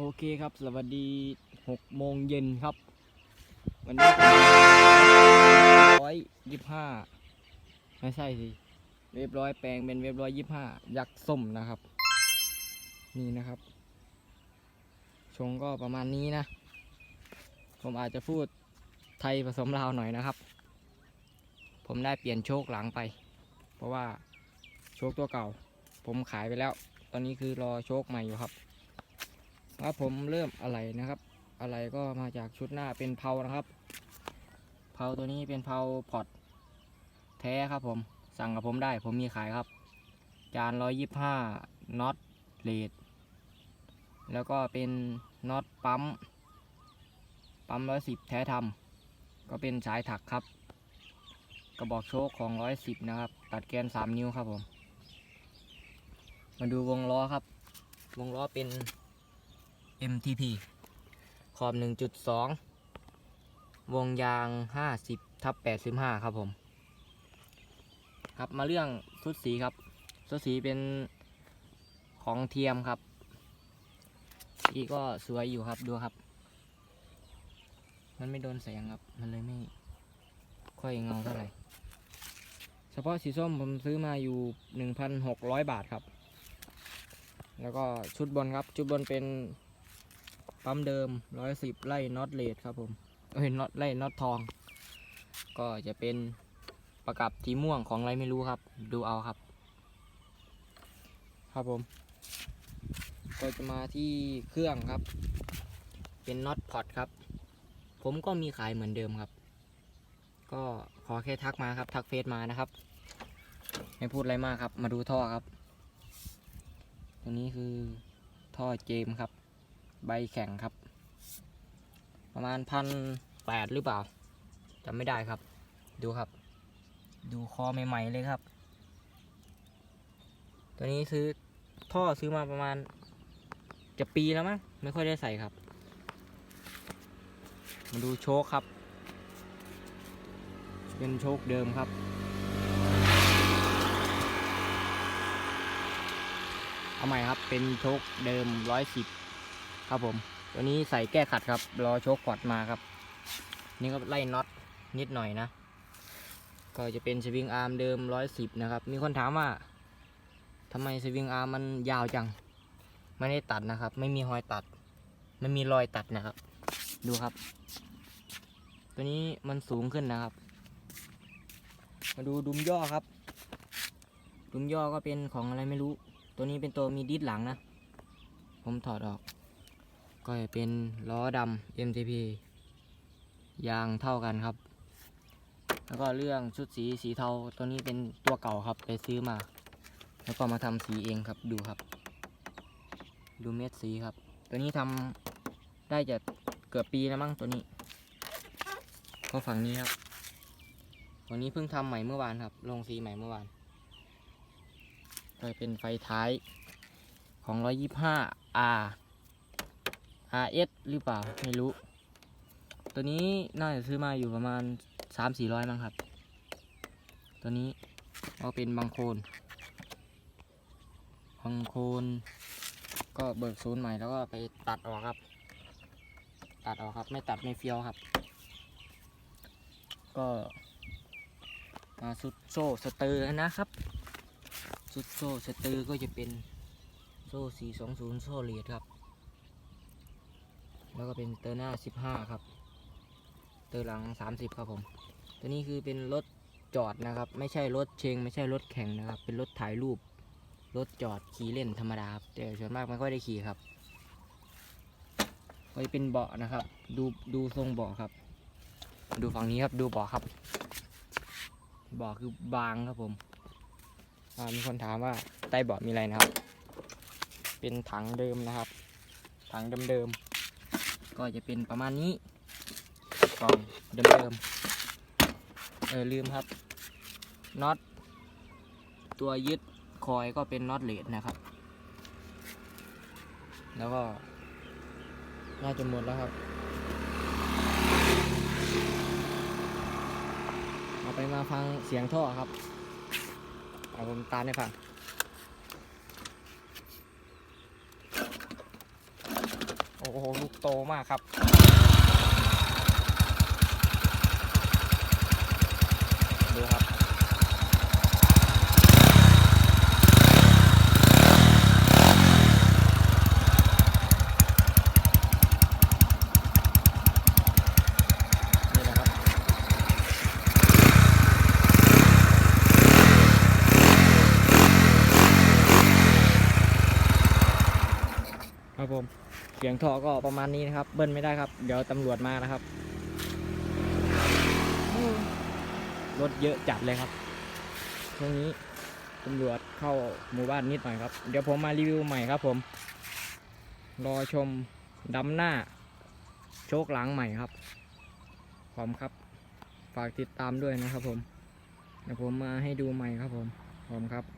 โอเคครับ สวัสดีหกโมงเย็นครับ วันนี้ร้อยยี่ห้าไม่ใช่สิ เว็บร้อยแปลงเป็นเว็บร้อยยี่ห้ายักษ์ส้มนะครับ นี่นะครับ ชงก็ประมาณนี้นะ ผมอาจจะพูดไทยผสมลาวหน่อยนะครับ ผมได้เปลี่ยนโชคหลังไป เพราะว่าโชคตัวเก่า ผมขายไปแล้ว ตอนนี้คือรอโชคใหม่อยู่ครับ ครับผมเริ่มอะไรนะครับอะไรก็มาจากชุดหน้าเป็นเพานะครับ เพาตัวนี้เป็นเพาพอร์ตแท้ครับผม สั่งกับผมได้ผมมีขายครับ จานร้อยยี่ห้าน็อตเลดแล้วก็เป็นน็อตปั๊ม ปั๊มร้อยสิบแท้ทำก็เป็นสายถักครับ กระบอกโชคของร้อยสิบนะครับ ตัดแกนสามนิ้วครับผม มาดูวงล้อครับ วงล้อเป็น MTP ขอบ 1.2 วงยาง 50ทับ85 ครับผม ครับมาเรื่องชุดสีครับชุดสีเป็นของเทียมครับ สีก็สวยอยู่ครับดูครับ มันไม่โดนแสงครับ มันเลยไม่ค่อยเงาเท่าไหร่ เฉพาะสีส้มผมซื้อมาอยู่ 1,600 บาทครับ แล้วก็ชุดบนครับ ชุดบนเป็น ปั๊มเดิม110ไล่น็อตเลดครับผมเอ้ยน็อตไล่น็อตทอง ก็จะเป็นประกับสีม่วงของอะไรไม่รู้ครับ ดูเอาครับ ครับผม ก็จะมาที่เครื่องครับ เป็นน็อตพอตครับ ผมก็มีขายเหมือนเดิมครับ ก็ขอแค่ทักมาครับ ทักเฟซมานะครับ ไม่พูดอะไรมากครับ มาดูท่อครับ ตัวนี้คือท่อเจมส์ครับ ใบแข็งครับ ประมาณพันแปดหรือเปล่าจำไม่ได้ครับ ดูครับ ดูคอใหม่ๆเลยครับ ตัวนี้ซื้อท่อซื้อมาประมาณจะปีแล้วมั้งไม่ค่อยได้ใส่ครับ มาดูโชคครับ เป็นโชคเดิมครับเอาใหม่ครับ เป็นโชคเดิมร้อยสิบ ครับผมตัวนี้ใส่แก้ขัดครับรอโชคพอร์ตมาครับ นี่ก็ไล่น็อตนิดหน่อยนะ ก็จะเป็นสวิงอาร์มเดิมร้อยสิบนะครับ มีคนถามว่าทำไมสวิงอาร์มมันยาวจัง ไม่ได้ตัดนะครับ ไม่มีรอยตัด ไม่มีรอยตัดนะครับ ดูครับ ตัวนี้มันสูงขึ้นนะครับ มาดูดุมย่อครับ ดุมย่อก็เป็นของอะไรไม่รู้ ตัวนี้เป็นตัวมีดิสหลังนะ ผมถอดออก ก็จะเป็นล้อดำ MTP ยางเท่ากันครับ แล้วก็เรื่องชุดสีสีเทาตัวนี้เป็นตัวเก่าครับไปซื้อมา แล้วก็มาทำสีเองครับดูครับ ดูเม็ดสีครับ ตัวนี้ทำได้จะเกือบปีแล้วมั้งตัวนี้ ก็ฝั่งนี้ครับวันนี้เพิ่งทำใหม่เมื่อวานครับ ลงสีใหม่เมื่อวานก็เป็นไฟท้ายของ 125 R RS หรือเปล่า ไม่รู้ ตัวนี้น่าจะซื้อมาอยู่ประมาณ 3-400 มั้งครับ ตัวนี้ก็เป็นบางโคนบางโคนก็เบิกศูนย์ใหม่แล้วก็ไปตัดออกครับ ตัดออกครับ ไม่ตัดไม่เฟี้ยวครับ ก็มาสุดโซ่สเตอร์นะครับ สุดโซ่สเตอร์ก็จะเป็นโซ่ 420 โซ่เลียดครับ แล้วก็เป็นเตอร์หน้า 15 ครับ เตอร์หลัง 30 ครับผม ตัวนี้คือเป็นรถจอดนะครับ ไม่ใช่รถเชง ไม่ใช่รถแข่งนะครับ เป็นรถถ่ายรูป รถจอดขี่เล่นธรรมดาครับแต่ส่วนมากไม่ค่อยได้ขี่ครับก็จะเป็นเบาะนะครับ ดูดูทรงเบาะครับ ดูฝั่งนี้ครับ ดูเบาะครับ เบาะคือบางครับผมมีคนถามว่าใต้เบาะมีอะไรนะครับ เป็นถังเดิมนะครับ ถังเดิมๆ ก็จะเป็นประมาณนี้กล่องเดิมๆเออลืมครับน็อตตัวยึดคอยก็เป็นน็อตเลดนะครับ แล้วก็น่าจะหมดแล้วครับ เอาไปมาฟังเสียงท่อครับ เอาผมตามให้ฟัง อ้โหลูกโตมากครับ ดูครับ นี่นะครับ ครับ ผมเสียงท่อก็ประมาณนี้นะครับ เบิ้ลไม่ได้ครับ เดี๋ยวตำรวจมานะครับ รถเยอะจัดเลยครับช่วงนี้ตำรวจเข้าหมู่บ้านนิดหน่อยครับ เดี๋ยวผมมารีวิวใหม่ครับผม รอชมดำหน้า โชคหลังใหม่ครับพร้อมครับ ฝากติดตามด้วยนะครับผม เดี๋ยวผมมาให้ดูใหม่ครับผมพร้อมครับ